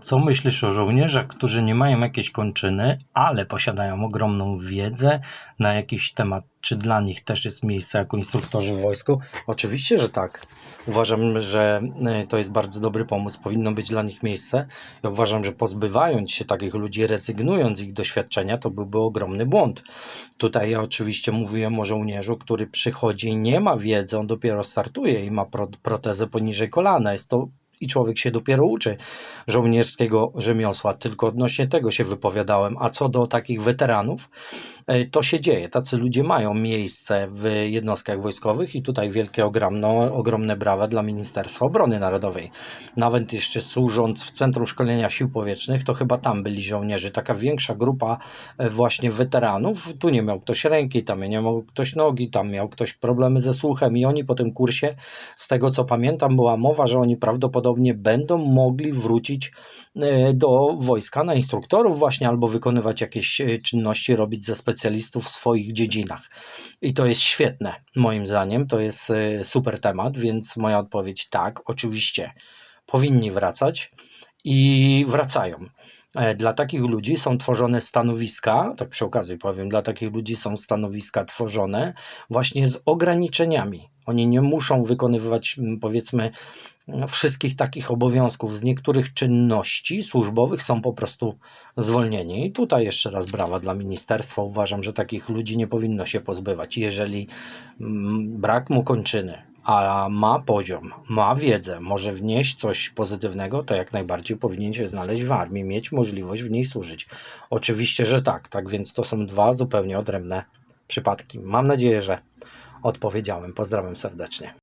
Co myślisz o żołnierzach, którzy nie mają jakiejś kończyny, ale posiadają ogromną wiedzę na jakiś temat? Czy dla nich też jest miejsce jako instruktorzy w wojsku? Oczywiście, że tak. Uważam, że e, to jest bardzo dobry pomysł. Powinno być dla nich miejsce. Ja uważam, że pozbywając się takich ludzi, rezygnując z ich doświadczenia, to byłby ogromny błąd. Tutaj ja oczywiście mówiłem o żołnierzu, który przychodzi i nie ma wiedzy, on dopiero startuje i ma pro, protezę poniżej kolana. Jest to i człowiek się dopiero uczy żołnierskiego rzemiosła. Tylko odnośnie tego się wypowiadałem. A co do takich weteranów, e, to się dzieje. Tacy ludzie mają miejsce w jednostkach wojskowych i tutaj wielkie, ogromno, ogromne brawa dla Ministerstwa Obrony Narodowej. Nawet jeszcze służąc w Centrum Szkolenia Sił Powietrznych, to chyba tam byli żołnierze. Taka większa grupa e, właśnie weteranów. Tu nie miał ktoś ręki, tam nie miał ktoś nogi, tam miał ktoś problemy ze słuchem i oni po tym kursie, z tego co pamiętam, była mowa, że oni prawdopodobnie będą mogli wrócić e, do wojska na instruktorów właśnie albo wykonywać jakieś e, czynności, robić ze specjalistów w swoich dziedzinach. I to jest świetne, moim zdaniem. To jest e, super temat, więc moja odpowiedź tak, oczywiście powinni wracać i wracają. Dla takich ludzi są tworzone stanowiska, tak przy okazji powiem, dla takich ludzi są stanowiska tworzone właśnie z ograniczeniami. Oni nie muszą wykonywać, m, powiedzmy, wszystkich takich obowiązków. Z niektórych czynności służbowych są po prostu zwolnieni. I tutaj jeszcze raz brawa dla ministerstwa. Uważam, że takich ludzi nie powinno się pozbywać. Jeżeli mm, brak mu kończyny, a ma poziom, ma wiedzę, może wnieść coś pozytywnego, to jak najbardziej powinien się znaleźć w armii, mieć możliwość w niej służyć. Oczywiście, że tak, tak więc to są dwa zupełnie odrębne przypadki. Mam nadzieję, że odpowiedziałem. Pozdrawiam serdecznie.